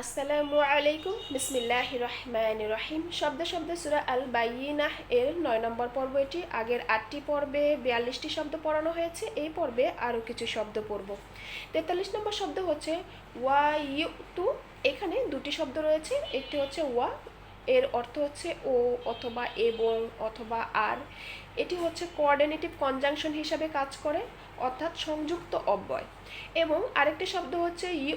আসসালামু আলাইকুম। বিসমিল্লাহ রহমান রহিম। শব্দ শব্দ সুরা আল বাইনাহ এর নয় নম্বর পর্ব এটি। আগের আটটি পর্বে বিয়াল্লিশটি শব্দ পড়ানো হয়েছে। এই পর্বে আরও কিছু শব্দ পড়ব। তেতাল্লিশ নম্বর শব্দ হচ্ছে ওয়া ইউ টু এখানে দুটি শব্দ রয়েছে। একটি হচ্ছে ওয়া এর অর্থ হচ্ছে ও অথবা এবং অথবা আর। এটি হচ্ছে কোঅর্ডিনেটিভ কনজাংশন হিসাবে কাজ করে, অর্থাৎ সংযুক্ত অব্যয়। এবং আরেকটি শব্দ হচ্ছে ইউ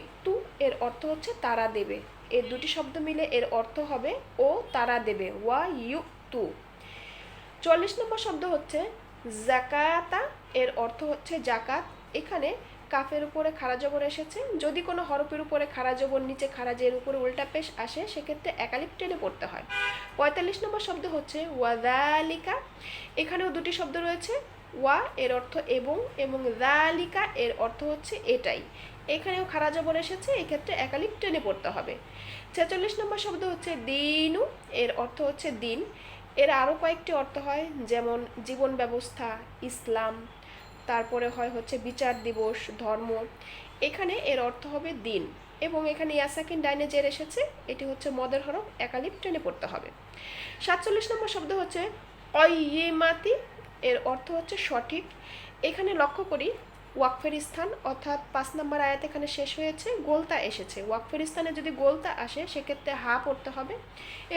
এর অর্থ হচ্ছে তারা দেবে। এর দুটি শব্দ মিলে এর অর্থ হবে ও তারা দেবে, ওয়া ইউ টু চল্লিশ নম্বর শব্দ হচ্ছে জাকাতা এর অর্থ হচ্ছে জাকাত। এখানে কাফের উপরে খারা জবর এসেছে। যদি কোনো হরফের উপরে খারা জবর, নিচে খারাজের উপরে উল্টা পেশ আসে, সেক্ষেত্রে একালিপ টেনে পড়তে হয়। পঁয়তাল্লিশ নম্বর শব্দ হচ্ছে ওয়াদালিকা। এখানেও দুটি শব্দ রয়েছে, ওয়া এর অর্থ এবং এবং দালিকা এর অর্থ হচ্ছে এটাই। এখানেও খারা জবর এসেছে, এক্ষেত্রে একালিপ টেনে পড়তে হবে। ছেচল্লিশ নম্বর শব্দ হচ্ছে দিনু, এর অর্থ হচ্ছে দিন। এর আরও কয়েকটি অর্থ হয়, যেমন জীবন ব্যবস্থা, ইসলাম তারপরে হয় হচ্ছে বিচার দিবস, ধর্ম। এখানে এর অর্থ হবে দিন। এবং এখানে ইয়াসাকিন ডাইনে জের এসেছে, এটি হচ্ছে মদের হরফ, একালিপ টেনে পড়তে হবে। সাতচল্লিশ নম্বর শব্দ হচ্ছে অইয়েমাতি, এর অর্থ হচ্ছে সঠিক। এখানে লক্ষ্য করি ওয়াকফের স্থান, অর্থাৎ পাঁচ নম্বর আয়াত এখানে শেষ হয়েছে, গোলতা এসেছে। ওয়াকফের স্থানে যদি গোলতা আসে, সেক্ষেত্রে হা পড়তে হবে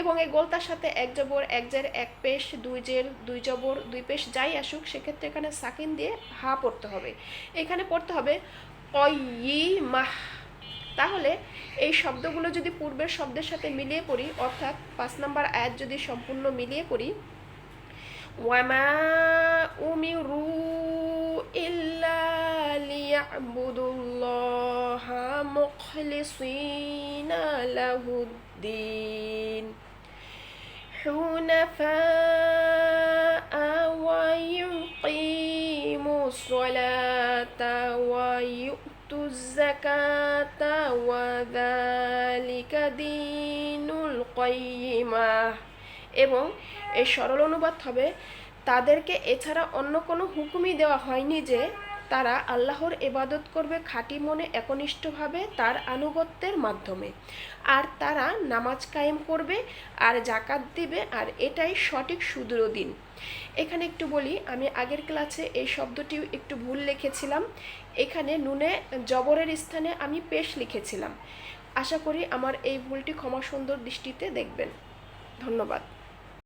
এবং এই গোলতার সাথে এক জবর, এক জের, এক পেশ, দুই জের, দুই জবর, দুই পেশ যাই আসুক, সেক্ষেত্রে এখানে সাকিন দিয়ে হা পড়তে হবে। এখানে পড়তে হবে অয়ি মাহ তাহলে এই শব্দগুলো যদি পূর্বের শব্দের সাথে মিলিয়ে পড়ি, অর্থাৎ পাঁচ নম্বর আয়াত যদি সম্পূর্ণ মিলিয়ে পড়ি, ওয়ামা উমিরু ইল্লা লিয়াবুদুল্লাহা মুখলিসিনা লাহুদ্দিন حنفاء ويقيموا الصلاة ويؤتوا الزكاة وذلك دين القيمة এবং এই সরল অনুবাদ হবে তাদেরকে এছাড়া অন্য কোনো হুকুমই দেওয়া হয়নি যে তারা আল্লাহর এবাদত করবে খাঁটি মনে একনিষ্ঠভাবে তার আনুগত্যের মাধ্যমে। আর তারা নামাজ কায়েম করবে আর জাকাত দিবে, আর এটাই সঠিক সুদূর দিন। এখানে একটু বলি, আমি আগের ক্লাসে এই শব্দটি একটু ভুল লিখেছিলাম। এখানে নুনে জবরের স্থানে আমি পেশ লিখেছিলাম। আশা করি আমার এই ভুলটি ক্ষমা সুন্দর দৃষ্টিতে দেখবেন। ধন্যবাদ।